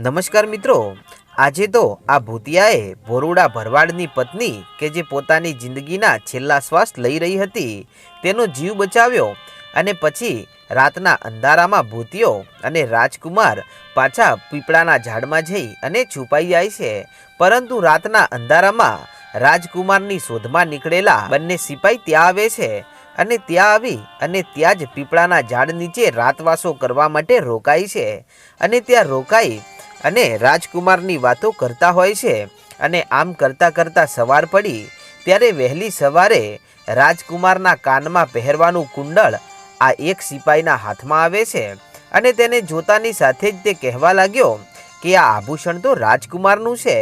નમસ્કાર મિત્રો. આજે તો આ ભૂતિયાએ ભોરુડા ભરવાડની પત્ની કે જે પોતાની જિંદગીના છેલ્લા શ્વાસ લઈ રહી હતી, તેનો જીવ બચાવ્યો અને પછી રાતના અંધારામાં ભૂતિયો અને રાજકુમાર પાછા પીપળાના ઝાડમાં જઈ અને છુપાઈ જાય છે. પરંતુ રાતના અંધારામાં રાજકુમારની શોધમાં નીકળેલા બંને સિપાઈ ત્યાં આવે છે અને ત્યાં આવી અને ત્યાં જ પીપળાના ઝાડ નીચે રાતવાસો કરવા માટે રોકાય છે. અને ત્યાં રોકાઈ અને રાજકુમારની વાતો કરતા હોય છે અને આમ કરતાં કરતાં સવાર પડી, ત્યારે વહેલી સવારે રાજકુમારના કાનમાં પહેરવાનું કુંડળ આ એક સિપાહીના હાથમાં આવે છે અને તેને જોતાની સાથે જ તે કહેવા લાગ્યો કે આ આભૂષણ તો રાજકુમારનું છે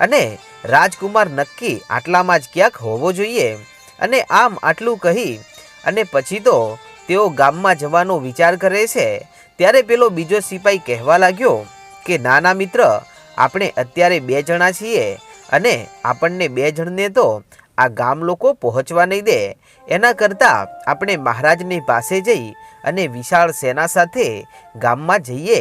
અને રાજકુમાર નક્કી આટલામાં જ ક્યાંક હોવો જોઈએ અને આમ આટલું કહી અને પછી તો તેઓ ગામમાં જવાનો વિચાર કરે છે, ત્યારે પેલો બીજો સિપાઈ કહેવા લાગ્યો કે નાના મિત્ર, આપણે અત્યારે બે જણા છીએ અને આપણને બે જણને તો આ ગામ લોકો પહોંચવા નહીં દે. એના કરતાં આપણે મહારાજની પાસે જઈ અને વિશાળ સેના સાથે ગામમાં જઈએ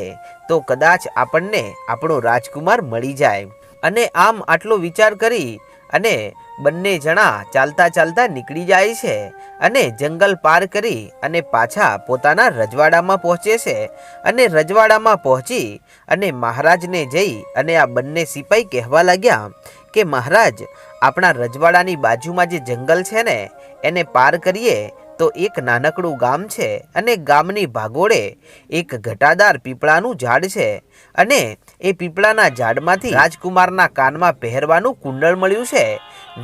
તો કદાચ આપણને આપણો રાજકુમાર મળી જાય. અને આમ આટલો વિચાર કરી અને બંને જણા ચાલતા ચાલતા નીકળી જાય છે અને જંગલ પાર કરી અને પાછા પોતાના રજવાડામાં પહોંચે છે અને રજવાડામાં પહોંચી અને મહારાજને જઈ અને આ બંને સિપાઈ કહેવા લાગ્યા કે મહારાજ, આપણા રજવાડાની બાજુમાં જે જંગલ છે ને, એને પાર કરીએ તો એક નાનકડું ગામ છે અને ગામની ભાગોળે એક ઘટાદાર પીપળાનું ઝાડ છે અને એ પીપળાના ઝાડમાંથી રાજકુમારના કાનમાં પહેરવાનું કુંડળ મળ્યું છે.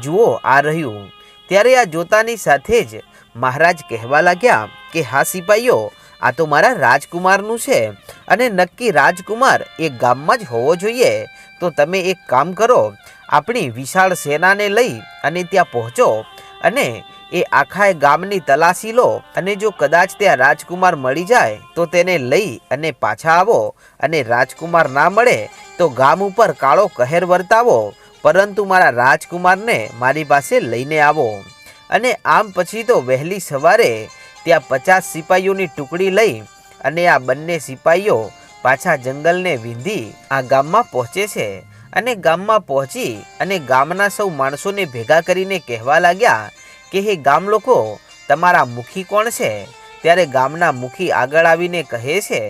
જુઓ, આ રહ્યું. ત્યારે આ જોતાની સાથે જ મહારાજ કહેવા લાગ્યા કે, હા સિપાઈઓ, આ તો મારા રાજકુમારનું છે અને નક્કી રાજકુમાર એ ગામમાં જ હોવો જોઈએ. તો તમે એક કામ કરો, આપણી વિશાળ સેનાને લઈ અને ત્યાં પહોંચો અને એ આખા ગામની તલાશી લો અને જો કદાચ ત્યાં રાજકુમાર મળી જાય, તો તેને લઈ અને પાછા આવો અને રાજકુમાર ના મળે, તો ગામ ઉપર કાળો કહેર વર્તાવો, પરંતુ મારા રાજકુમારને મારી પાસે લઈને આવો. અને આમ પછી તો વહેલી સવારે ત્યાં પચાસ સિપાહીઓની ટુકડી લઈ અને આ બંને સિપાહીઓ પાછા જંગલને વીંધી આ ગામમાં પહોંચે છે. અને ગામમાં પહોંચી અને ગામના સૌ માણસોને ભેગા કરીને કહેવા લાગ્યા કે હે ગામ લોકો, તમારા મુખી કોણ છે? ત્યારે ગામના મુખી આગળ આવીને કહે છે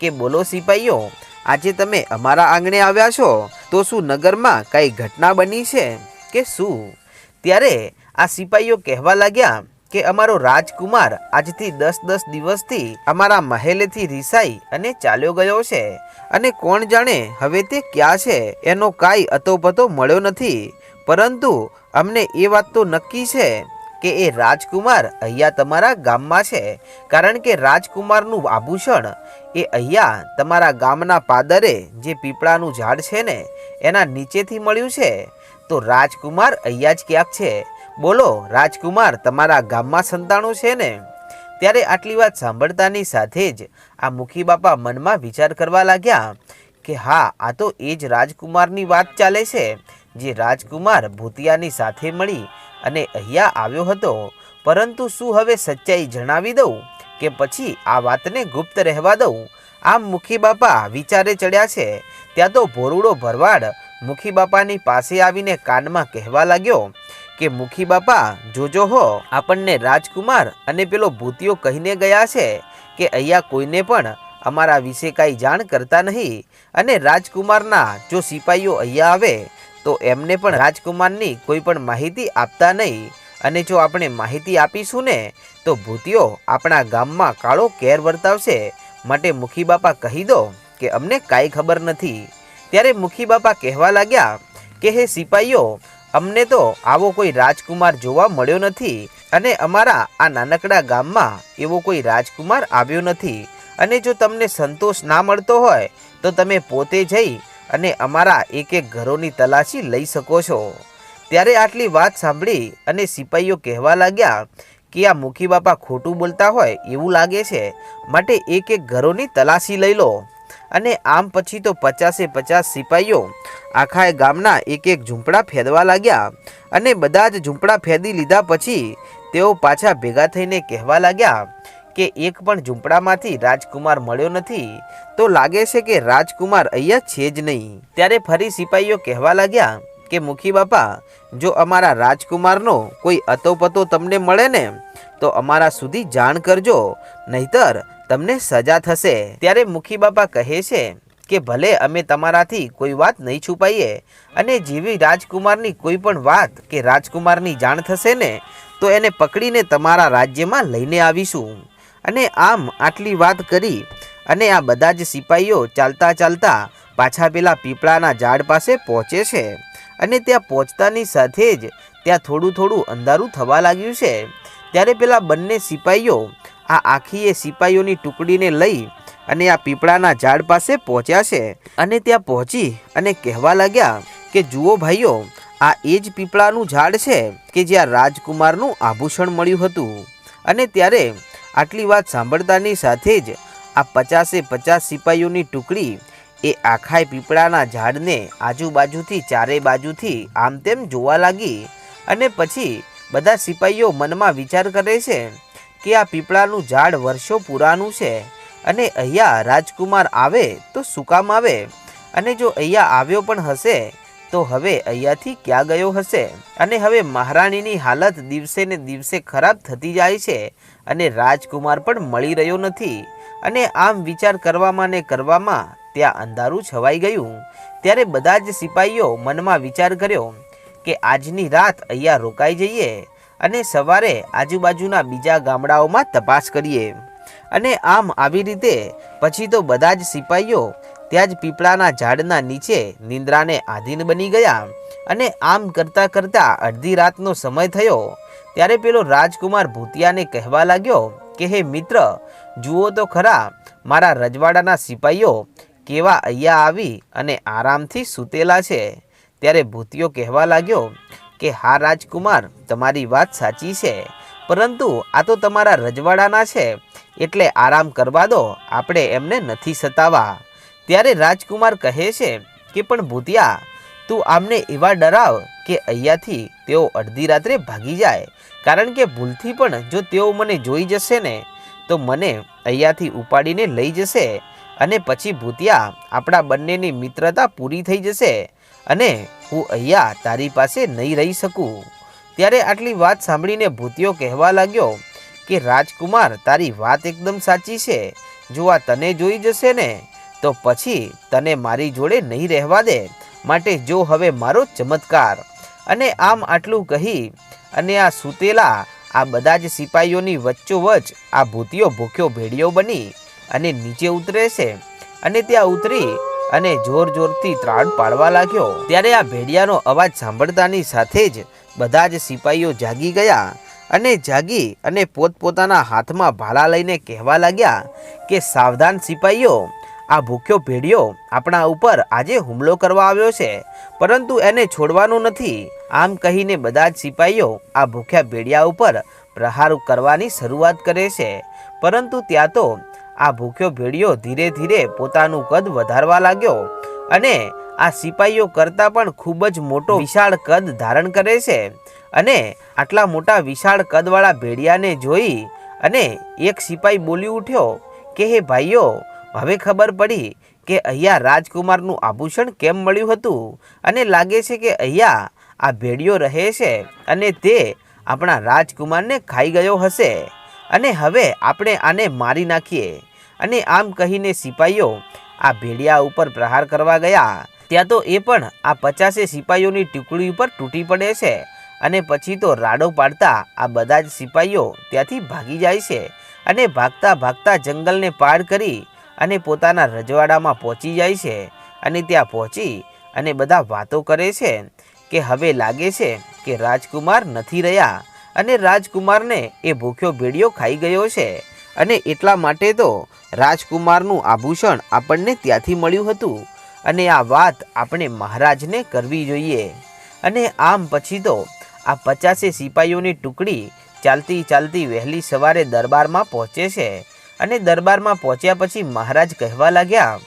કે, બોલો સિપાહીઓ આજે તમે અમારા આંગણે આવ્યા છો, તો શું નગરમાં કઈ ઘટના બની છે કે શું? ત્યારે આ સિપાહીઓ કહેવા લાગ્યા કે, અમારો રાજકુમાર આજથી દસ દસ દિવસથી અમારા મહેલેથી રિસાઈ અને ચાલ્યો ગયો છે. અને કોણ જાણે હવે તે ક્યાં છે, એનો કાંઈ અતોપતો મળ્યો નથી. પરંતુ અમને એ વાત તો નક્કી છે કે એ રાજકુમાર અહીંયા તમારા ગામમાં છે. કારણ કે રાજકુમારનું આભૂષણ એ અહીંયા તમારા ગામના પાદરે જે પીપળાનું ઝાડ છે ને, એના નીચેથી મળ્યું છે. તો રાજકુમાર અહીંયા જ ક્યાંક છે? બોલો, રાજકુમાર તમારા ગામમાં સંતાણું છે ને? ત્યારે આટલી વાત સાંભળતાની સાથે જ આ મુખી બાપા મનમાં વિચાર કરવા લાગ્યા કે હા, આ તો એ જ રાજકુમારની વાત ચાલે છે, જે રાજકુમાર ભૂતિયાની સાથે મળી અને અહીંયા આવ્યો હતો. પરંતુ શું હવે સચ્ચાઈ જણાવી દઉં કે પછી આ વાતને ગુપ્ત રહેવા દઉં? આમ મુખી બાપા વિચારે ચડ્યા છે. ત્યાં તો ભોરુડો ભરવાડ મુખી બાપાની પાસે આવીને કાનમાં કહેવા લાગ્યો કે, મુખી બાપા, જોજો હો, આપણને રાજકુમાર અને પેલો ભૂતિયો કહીને ગયા છે કે અહીંયા કોઈને પણ અમારા વિશે કાંઈ જાણ કરતા નહીં અને રાજકુમારના જો સિપાહીઓ અહીંયા આવે તો એમને પણ રાજકુમારની કોઈ પણ માહિતી આપતા નહીં. અને જો આપણે માહિતી આપીશું ને, તો ભૂતિયો આપણા ગામમાં કાળો કેર વર્તાવશે. માટે મુખી બાપા કહી દો કે, અમને કાંઈ ખબર નથી. ત્યારે મુખી બાપા કહેવા લાગ્યા કે, હે સિપાહીઓ અમને તો આવો કોઈ રાજકુમાર જોવા મળ્યો નથી. અને અમારા આ નાનકડા ગામમાં એવો કોઈ રાજકુમાર આવ્યો નથી. અને જો તમને સંતોષ ના મળતો હોય, તો તમે પોતે જઈ અને અમારા એક એક ઘરોની તલાશી લઈ શકો છો. ત્યારે આટલી વાત સાંભળી અને સિપાહીઓ કહેવા લાગ્યા કે આ મુખી બાપા ખોટું બોલતા હોય એવું લાગે છે, માટે એક એક ઘરોની તલાશી લઈ લો. અને આમ પછી તો પચાસે પચાસ સિપાહીઓ આખા ગામના એક એક ઝૂંપડા ફેદવા લાગ્યા અને બધા જ ઝૂંપડા ફેદી લીધા પછી તેઓ પાછા ભેગા થઈને કહેવા લાગ્યા કે એક પણ ઝૂંપડામાંથી રાજકુમાર મળ્યો નથી, તો લાગે છે કે રાજકુમાર અહીંયા છે જ નહીં. ત્યારે ફરી સિપાહીઓ કહેવા લાગ્યા કે, મુખી બાપા, જો અમારા રાજકુમારનો કોઈ અતોપતો તમને મળે ને, તો અમારા સુધી જાણ કરજો, નહીતર તમને સજા થશે. ત્યારે મુખી બાપા કહે છે કે, ભલે અમે તમારાથી કોઈ વાત નહીં છુપાઈએ અને જેવી રાજકુમારની કોઈ પણ વાત કે રાજકુમારની જાણ થશે ને, તો એને પકડીને તમારા રાજ્યમાં લઈને આવીશું. અને આમ આટલી વાત કરી અને આ બધા જ સિપાહીઓ ચાલતા ચાલતા પાછા પેલા પીપળાના ઝાડ પાસે પહોંચે છે. અને ત્યાં પહોંચતાની સાથે જ ત્યાં થોડું થોડું અંધારું થવા લાગ્યું છે. ત્યારે પેલા બંને સિપાહીઓ આ આખી એ સિપાહીઓની ટુકડીને લઈ અને આ પીપળાના ઝાડ પાસે પહોંચ્યા છે. અને ત્યાં પહોંચી અને કહેવા લાગ્યા કે, જુઓ ભાઈઓ, આ એ જ પીપળાનું ઝાડ છે કે જ્યાં રાજકુમારનું આભૂષણ મળ્યું હતું. અને ત્યારે આટલી વાત સાંભળતાની સાથે જ આ પચાસે પચાસ સિપાહીઓની ટુકડી એ આખાય પીપળાના ઝાડને આજુબાજુથી ચારે બાજુથી આમ તેમ જોવા લાગી અને પછી બધા સિપાહીઓ મનમાં વિચાર કરે છે કે આ પીપળાનું ઝાડ વર્ષો પુરાનું છે અને અહીંયા રાજકુમાર આવે તો શું કામ આવે? અને જો અહીંયા આવ્યો પણ હશે તો હવે અહીંયાથી ક્યાં ગયો હશે? અને હવે મહારાણીની હાલત દિવસે ને દિવસે ખરાબ થતી જાય છે અને રાજકુમાર પણ મળી રહ્યો નથી. અને આમ વિચાર કરવામાં ને કરવામાં ત્યાં અંધારું છવાઈ ગયું. ત્યારે બધા જ સિપાહીઓ મનમાં વિચાર કર્યો કે આજની રાત અહીંયા રોકાઈ જઈએ અને સવારે આજુબાજુના બીજા ગામડાઓમાં તપાસ કરીએ. અને આમ આવી રીતે પછી તો બધા જ સિપાહીઓ ત્યાં જ પીપળાના ઝાડના નીચે નિંદ્રાને આધીન બની ગયા અને આમ કરતાં કરતાં અડધી રાતનો સમય થયો. ત્યારે પેલો રાજકુમાર ભૂતિયાને કહેવા લાગ્યો કે, હે મિત્ર, જુઓ તો ખરા, મારા રજવાડાના સિપાહીઓ કેવા અહીંયા આવી અને આરામથી સૂતેલા છે. ત્યારે ભૂતિયો કહેવા લાગ્યો કે, હા રાજકુમાર, તમારી વાત સાચી છે, પરંતુ આ તો તમારા રજવાડાના છે, એટલે આરામ કરવા દો, આપણે એમને નથી સતાવા. ત્યારે રાજકુમાર કહે છે કે, પણ ભૂતિયા, તું આમને એવા ડરાવ કે અહીંયાથી તેઓ અડધી રાત્રે ભાગી જાય. કારણ કે ભૂલથી પણ જો તેઓ મને જોઈ જશે ને, તો મને અહીંયાથી ઉપાડીને લઈ જશે અને પછી ભૂતિયા, આપણા બંનેની મિત્રતા પૂરી થઈ જશે અને હું અહીંયા તારી પાસે નહીં રહી શકું. ત્યારે આટલી વાત સાંભળીને ભૂતિયો કહેવા લાગ્યો કે, રાજકુમાર, તારી વાત એકદમ સાચી છે. જો આ તને જોઈ જશે ને તો પછી તને મારી જોડે નહીં રહેવા દે. માટે જો હવે મારો ચમત્કાર. અને આમ આટલું કહી અને આ સૂતેલા, આ બધા જ સિપાહીઓની વચ્ચોવચ આ ભૂતિયો ભૂખ્યો ભેડિયો બની અને નીચે ઉતરે છે. અને ત્યાં ઉતરી અને જોર જોરથી ત્રાણ પાડવા લાગ્યો. ત્યારે આ ભેડિયાનો અવાજ સાંભળતાની સાથે જ બધા જ સિપાહીઓ જાગી ગયા અને જાગી અને પોતપોતાના હાથમાં ભાલા લઈને કહેવા લાગ્યા કે સાવધાન સિપાહીઓ આ ભૂખ્યો ભેડિયો આપણા ઉપર આજે હુમલો કરવા આવ્યો છે, પરંતુ એને છોડવાનું નથી. આમ કહીને બધા જ સિપાહીઓ આ ભૂખ્યા ભેડિયા ઉપર પ્રહાર કરવાની શરૂઆત કરે છે. પરંતુ ત્યાં તો આ ભૂખ્યો ભેડિયો ધીરે ધીરે પોતાનું કદ વધારવા લાગ્યો અને આ સિપાહીઓ કરતાં પણ ખૂબ જ મોટો વિશાળ કદ ધારણ કરે છે અને આટલા મોટા વિશાળ કદવાળા ભેડિયાને જોઈ અને એક સિપાહી બોલી ઉઠ્યો કે, હે ભાઈઓ હવે ખબર પડી કે અહીંયા રાજકુમારનું આભૂષણ કેમ મળ્યું હતું? અને લાગે છે કે અહીંયા આ ભેડિયો રહે છે અને તે આપણા રાજકુમારને ખાઈ ગયો હશે. અને હવે આપણે આને મારી નાખીએ. અને આમ કહીને સિપાહીઓ આ ભેડિયા ઉપર પ્રહાર કરવા ગયા. ત્યાં તો એ પણ આ પચાસે સિપાહીઓની ટુકડી ઉપર તૂટી પડે છે. અને પછી તો રાડો પાડતા આ બધા જ સિપાહીઓ ત્યાંથી ભાગી જાય છે. અને ભાગતા ભાગતા જંગલને પાર કરી અને પોતાના રજવાડામાં પહોંચી જાય છે અને ત્યાં પહોંચી અને બધા વાતો કરે છે કે હવે લાગે છે કે રાજકુમાર નથી રહ્યા અને રાજકુમારને એ ભૂખ્યો ભેડિયો ખાઈ ગયો છે અને એટલા માટે તો રાજકુમારનું આભૂષણ આપણને ત્યાંથી મળ્યું હતું અને આ વાત આપણે મહારાજને કરવી જોઈએ. અને આમ પછી તો આ પચાસે સિપાહીઓની ટુકડી ચાલતી ચાલતી વહેલી સવારે દરબારમાં પહોંચે છે અને દરબારમાં પહોંચ્યા પછી મહારાજ કહેવા લાગ્યા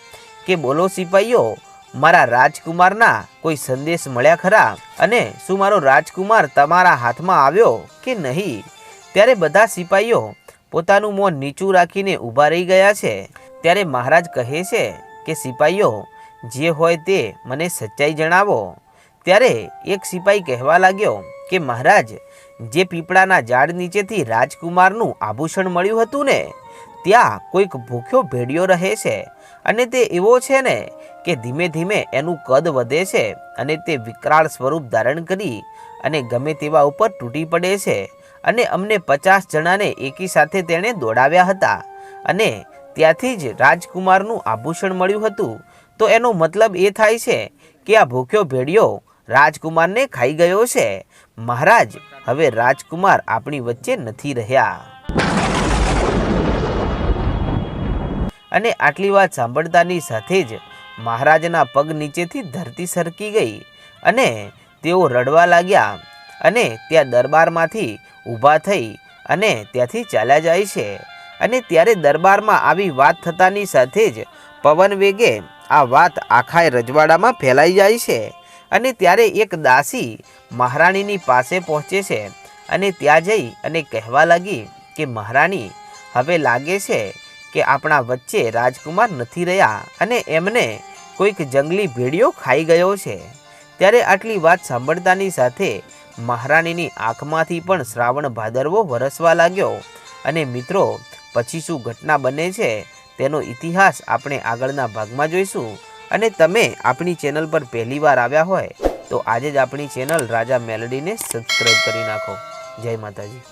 કે બોલો સિપાહીઓ મારા રાજકુમારના કોઈ સંદેશ મળ્યા ખરા? અને શું મારો રાજકુમાર તમારા હાથમાં આવ્યો કે નહીં? ત્યારે બધા સિપાહીઓ પોતાનું મોં નીચું રાખીને ઊભા રહી ગયા છે. ત્યારે મહારાજ કહે છે કે, સિપાઈઓ, જે હોય તે મને સચ્ચાઈ જણાવો. ત્યારે એક સિપાઈ કહેવા લાગ્યો કે, મહારાજ, જે પીપળાના ઝાડ નીચેથી રાજકુમારનું આભૂષણ મળ્યું હતું ને ત્યાં કોઈક ભૂખ્યો ભેડિયો રહે છે અને તે એવો છે ને કે ધીમે ધીમે એનું કદ વધે છે અને તે વિકરાળ સ્વરૂપ ધારણ કરી અને ગમે તેવા ઉપર તૂટી પડે છે અને અમને પચાસ જણાને એકી સાથે તેણે દોડાવ્યા હતા અને ત્યાંથી જ રાજકુમારનું આભૂષણ મળ્યું હતું. તો એનો મતલબ એ થાય છે કે આ ભૂખ્યો ભેડિયો રાજકુમારને ખાઈ ગયો છે. મહારાજ, હવે રાજકુમાર આપણી વચ્ચે નથી રહ્યા. અને આટલી વાત સાંભળતાની સાથે જ મહારાજના પગ નીચેથી ધરતી સરકી ગઈ અને તેઓ રડવા લાગ્યા અને ત્યાં દરબારમાંથી ઊભા થઈ અને ત્યાંથી ચાલ્યા જાય છે. અને ત્યારે દરબારમાં આવી વાત થતાની સાથે જ પવન વેગે આ વાત આખા રજવાડામાં ફેલાઈ જાય છે અને ત્યારે એક દાસી મહારાણીની પાસે પહોંચે છે અને ત્યાં જઈ અને કહેવા લાગી કે, મહારાણી, હવે લાગે છે કે આપણા વચ્ચે રાજકુમાર નથી રહ્યા અને એમને કોઈક જંગલી ભેડિયો ખાઈ ગયો છે. ત્યારે આટલી વાત સાંભળતાની સાથે મહારાણીની આંખમાંથી પણ શ્રાવણ ભાદરવો વરસવા લાગ્યો અને મિત્રો, પછી શું ઘટના બને છે તેનો ઇતિહાસ આપણે આગળના ભાગમાં જોઈશું. અને તમે આપણી ચેનલ પર પહેલી વાર આવ્યા હોય તો આજે જ આપણી ચેનલ રાજા મેલડીને સબસ્ક્રાઈબ કરી નાખો. જય માતાજી.